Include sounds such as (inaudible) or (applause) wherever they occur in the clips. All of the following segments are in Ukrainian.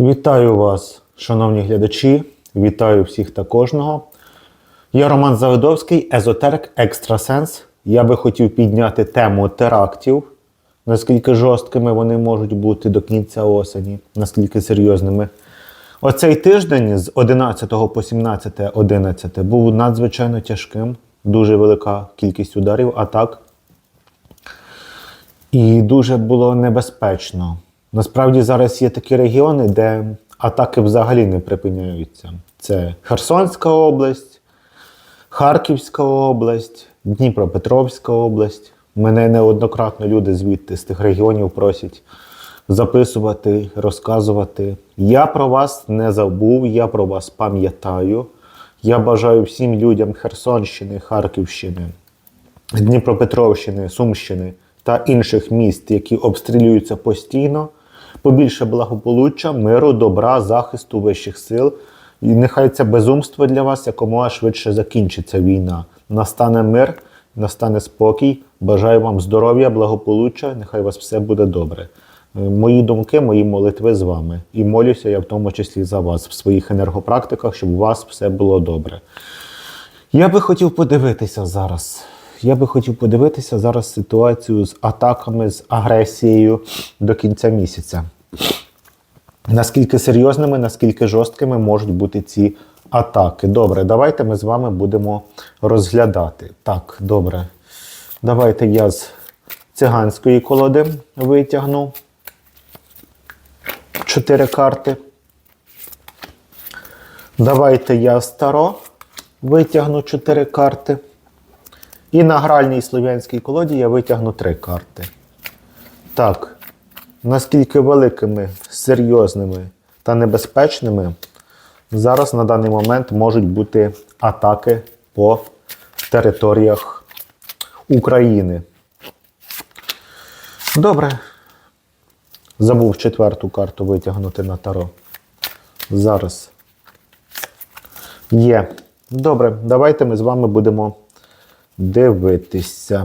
Вітаю вас, шановні глядачі. Вітаю всіх та кожного. Я Роман Завидовський, езотерик Екстрасенс. Я би хотів підняти тему терактів, наскільки жорсткими вони можуть бути до кінця осені, наскільки серйозними. Оцей тиждень з 11 по 17, 11 був надзвичайно тяжким, дуже велика кількість ударів, атак. І дуже було небезпечно. Насправді зараз є такі регіони, де атаки взагалі не припиняються. Це Херсонська область, Харківська область, Дніпропетровська область. Мене неоднократно люди звідти з тих регіонів просять записувати, розказувати. Я про вас не забув, я про вас пам'ятаю. Я бажаю всім людям Херсонщини, Харківщини, Дніпропетровщини, Сумщини та інших міст, які обстрілюються постійно, побільше благополуччя, миру, добра, захисту вищих сил. І нехай це безумство для вас якомога швидше закінчиться війна. Настане мир, настане спокій. Бажаю вам здоров'я, благополуччя. Нехай у вас все буде добре. Е, Мої думки, мої молитви з вами. І молюся я в тому числі за вас в своїх енергопрактиках, щоб у вас все було добре. Я би хотів подивитися зараз. Я би хотів подивитися зараз ситуацію з атаками, з агресією до кінця місяця. Наскільки серйозними, наскільки жорсткими можуть бути ці атаки. Добре, давайте ми з вами будемо розглядати. Так, добре. Давайте я з циганської колоди витягну чотири карти. Давайте я з таро витягну чотири карти. І на гральній слов'янській колоді я витягну три карти. Так, наскільки великими, серйозними та небезпечними зараз на даний момент можуть бути атаки по територіях України. Добре. Забув четверту карту витягнути на таро. Зараз. Є. Добре, давайте ми з вами будемо дивитися.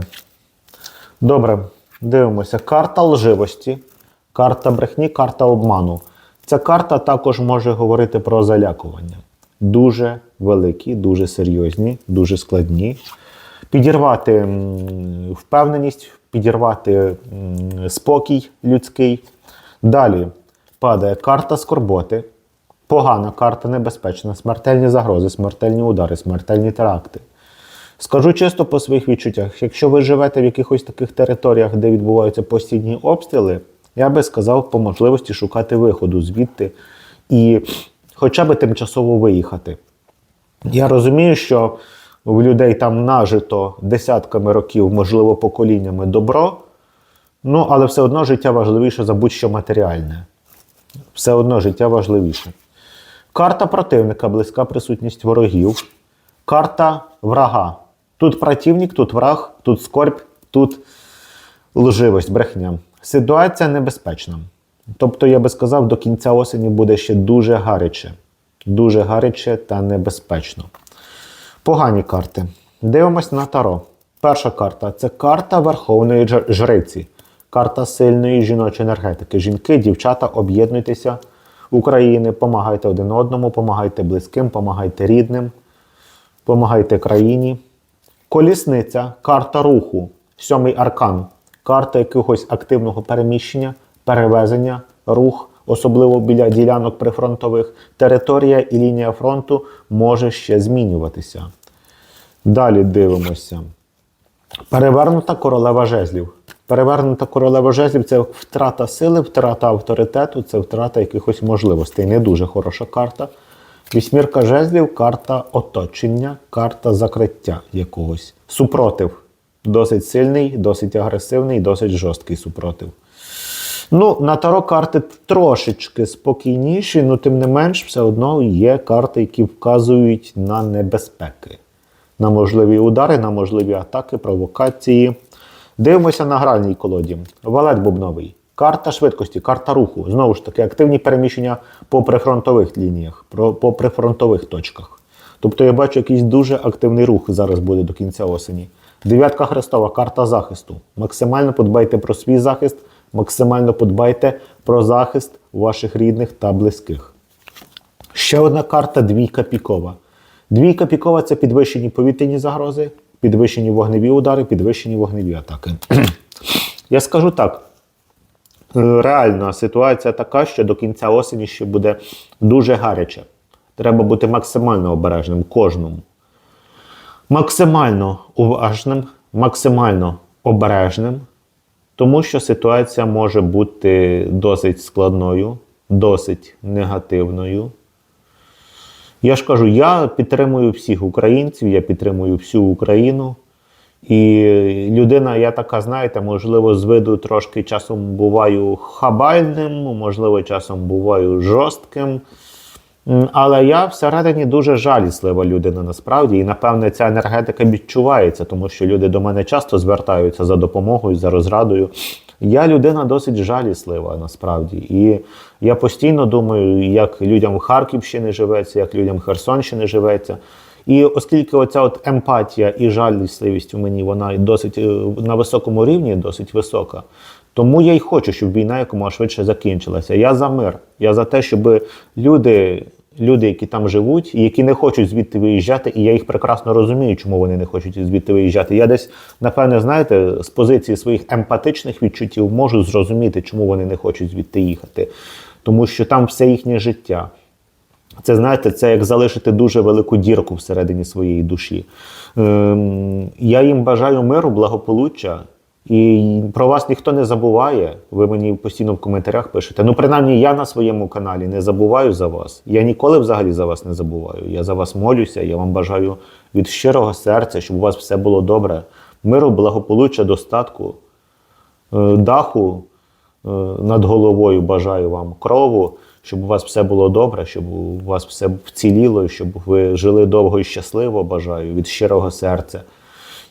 Добре, дивимося. Карта лживості, карта брехні, карта обману. Ця карта також може говорити про залякування. Дуже великі, дуже серйозні, дуже складні. Підірвати впевненість, підірвати спокій людський. Далі падає карта скорботи, погана карта небезпечна, смертельні загрози, смертельні удари, смертельні теракти. Скажу чисто по своїх відчуттях, якщо ви живете в якихось таких територіях, де відбуваються постійні обстріли, я би сказав по можливості шукати виходу звідти і хоча б тимчасово виїхати. Я розумію, що в людей там нажито десятками років, можливо, поколіннями добро, ну але все одно життя важливіше за будь-що матеріальне. Все одно життя важливіше. Карта противника, близька присутність ворогів. Карта врага. Тут противник, тут враг, тут скорбь, тут лживость, брехня. Ситуація небезпечна. Тобто, я би сказав, до кінця осені буде ще дуже гаряче. Дуже гаряче та небезпечно. Погані карти. Дивимось на таро. Перша карта це карта Верховної Жриці. Карта сильної жіночої енергетики. Жінки, дівчата, об'єднуйтеся України, помагайте один одному, помагайте близьким, помагайте рідним, помагайте країні. Колісниця, карта руху, сьомий аркан, карта якогось активного переміщення, перевезення, рух, особливо біля ділянок прифронтових. Територія і лінія фронту може ще змінюватися. Далі дивимося. Перевернута королева жезлів. Перевернута королева жезлів це втрата сили, втрата авторитету, це втрата якихось можливостей. Не дуже хороша карта. Вісьмірка жезлів карта оточення, карта закриття якогось. Супротив. Досить сильний, досить агресивний, досить жорсткий супротив. Ну, на таро карти трошечки спокійніші, але тим не менш, все одно є карти, які вказують на небезпеки, на можливі удари, на можливі атаки, провокації. Дивимося на гральній колоді. Валет бубновий. Карта швидкості, карта руху. Знову ж таки, активні переміщення по прифронтових лініях, по прифронтових точках. Тобто я бачу якийсь дуже активний рух зараз буде до кінця осені. Дев'ятка Христова, карта захисту. Максимально подбайте про свій захист, максимально подбайте про захист ваших рідних та близьких. Ще одна карта двійка пікова. Двійка пікова це підвищені повітряні загрози, підвищені вогневі удари, підвищені вогневі атаки. (clears throat) Я скажу так. е, Реальна ситуація така, що до кінця осені ще буде дуже гаряче. Треба бути максимально обережним кожному. Максимально уважним, максимально обережним, тому що ситуація може бути досить складною, досить негативною. Я ж кажу, я підтримую всіх українців, я підтримую всю Україну. І людина, я така, знаєте, можливо, з виду трошки часом буваю хабальним, можливо, часом буваю жорстким. Але я всередині дуже жаліслива людина насправді, і напевне ця енергетика відчувається, тому що люди до мене часто звертаються за допомогою, за розрадою. Я людина досить жаліслива насправді. І я постійно думаю, як людям Харківщини живеться, як людям Херсонщини живеться. І оскільки оця от емпатія і жалісливість у мені вона досить е, на високому рівні, досить висока. Тому я й хочу, щоб війна якомога швидше закінчилася. Я за мир. Я за те, щоб люди, люди, які там живуть, і які не хочуть звідти виїжджати, і я їх прекрасно розумію, чому вони не хочуть звідти виїжджати. Я десь, напевне, знаєте, з позиції своїх емпатичних відчуттів можу зрозуміти, чому вони не хочуть звідти їхати. Тому що там все їхнє життя. Це знаєте, це як залишити дуже велику дірку всередині своєї душі. Ем, я їм бажаю миру, благополуччя. І про вас ніхто не забуває. Ви мені постійно в коментарях пишете. Ну, принаймні, я на своєму каналі не забуваю за вас. Я ніколи взагалі за вас не забуваю. Я за вас молюся. Я вам бажаю від щирого серця, щоб у вас все було добре. Миру, благополуччя, достатку, е, даху е, над головою бажаю вам крову, щоб у вас все було добре, щоб у вас все вціліло, щоб ви жили довго і щасливо. Бажаю від щирого серця.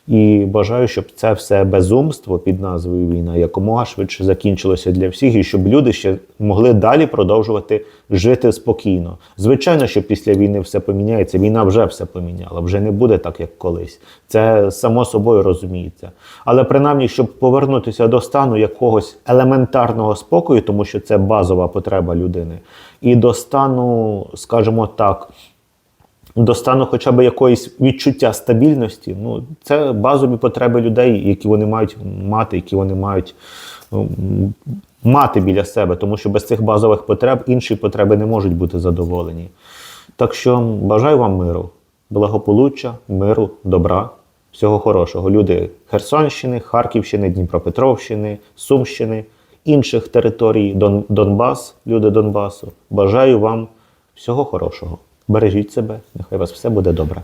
І бажаю, щоб це все безумство під назвою війна якомога швидше закінчилося для всіх, і щоб люди ще могли далі продовжувати жити спокійно. Звичайно, що після війни все поміняється. Війна вже все поміняла, вже не буде так, як колись. Це само собою розуміється. Але принаймні, щоб повернутися до стану якогось елементарного спокою, тому що це базова потреба людини, і до стану, скажімо так до стану хоча б якоїсь відчуття стабільності, ну це базові потреби людей, які вони мають мати, які вони мають ну, мати біля себе, тому що без цих базових потреб інші потреби не можуть бути задоволені. Так що бажаю вам миру, благополуччя, миру, добра, всього хорошого. Люди Херсонщини, Харківщини, Дніпропетровщини, Сумщини, інших територій, Дон, Донбас, люди Донбасу. Бажаю вам всього хорошого. Бережіть себе, нехай у вас все буде добре.